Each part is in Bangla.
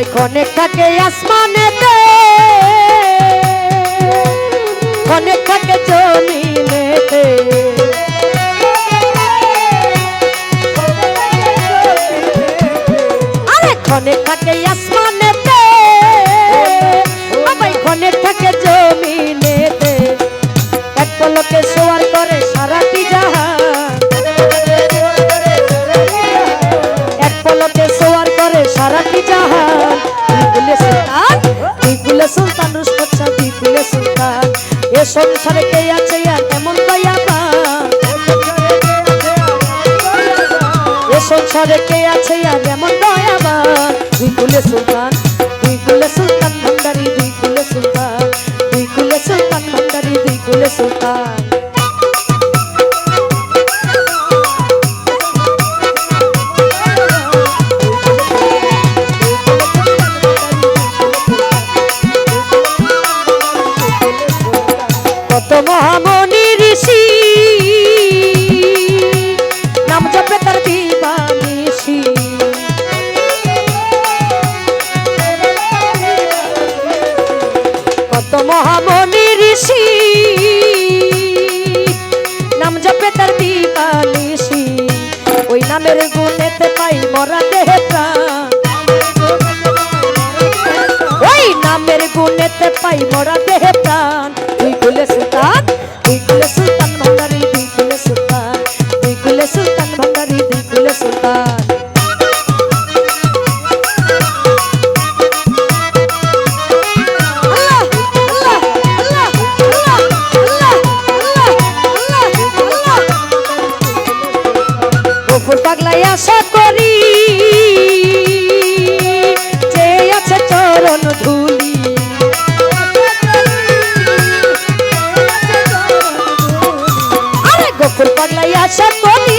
কয় কনে কাকে আসমানেতে রুস্তচ্ছা সন্তান এ সংসারে কে আছে আর এমন দয়াবান এ সংসারে কে আছে আর এমন দয়াবান বিপুলে সুলতান। বিপুলে মরা দেহে প্রাণ ওই নামের গুণেতে পাই মরা দেহে। গফুর পাগলাই আশা করি যে আছে চরণ ধুলি। আরে গফুর পাগলাই আশা করি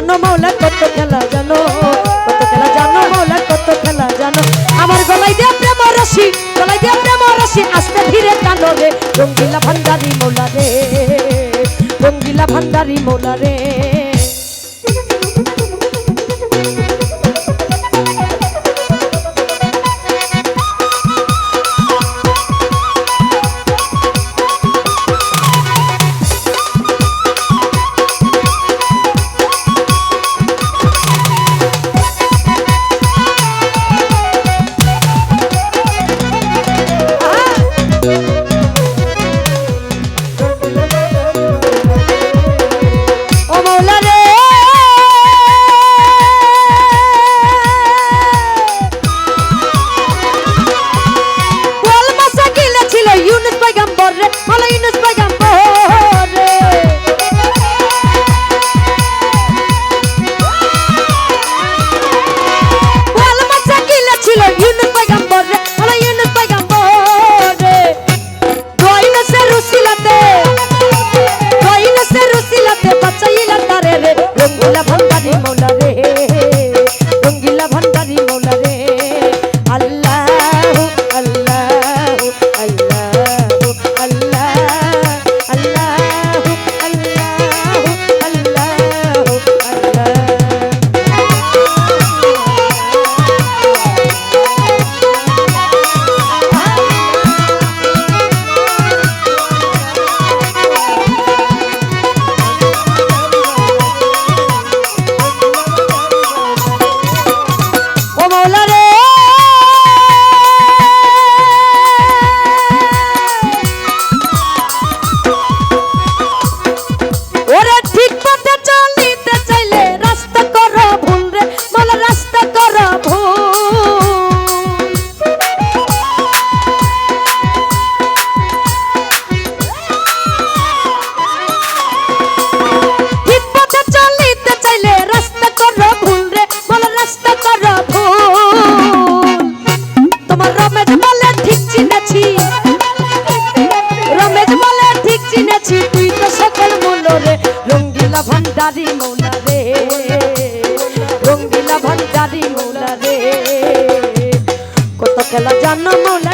জানো মৌলা কত খেলা জানো? কত খেলা জানো মৌলা কত খেলা জানো? আমার গলায় দিয়া প্রেম রসি গলায় দিয়া প্রেম রসি আস্তে ধীরে টানো রে। রঙ্গিলা ভান্ডারি মোলা রে, রঙ্গিলা ভান্ডারি মোলা রে। কত খেলা জানো মৌলা?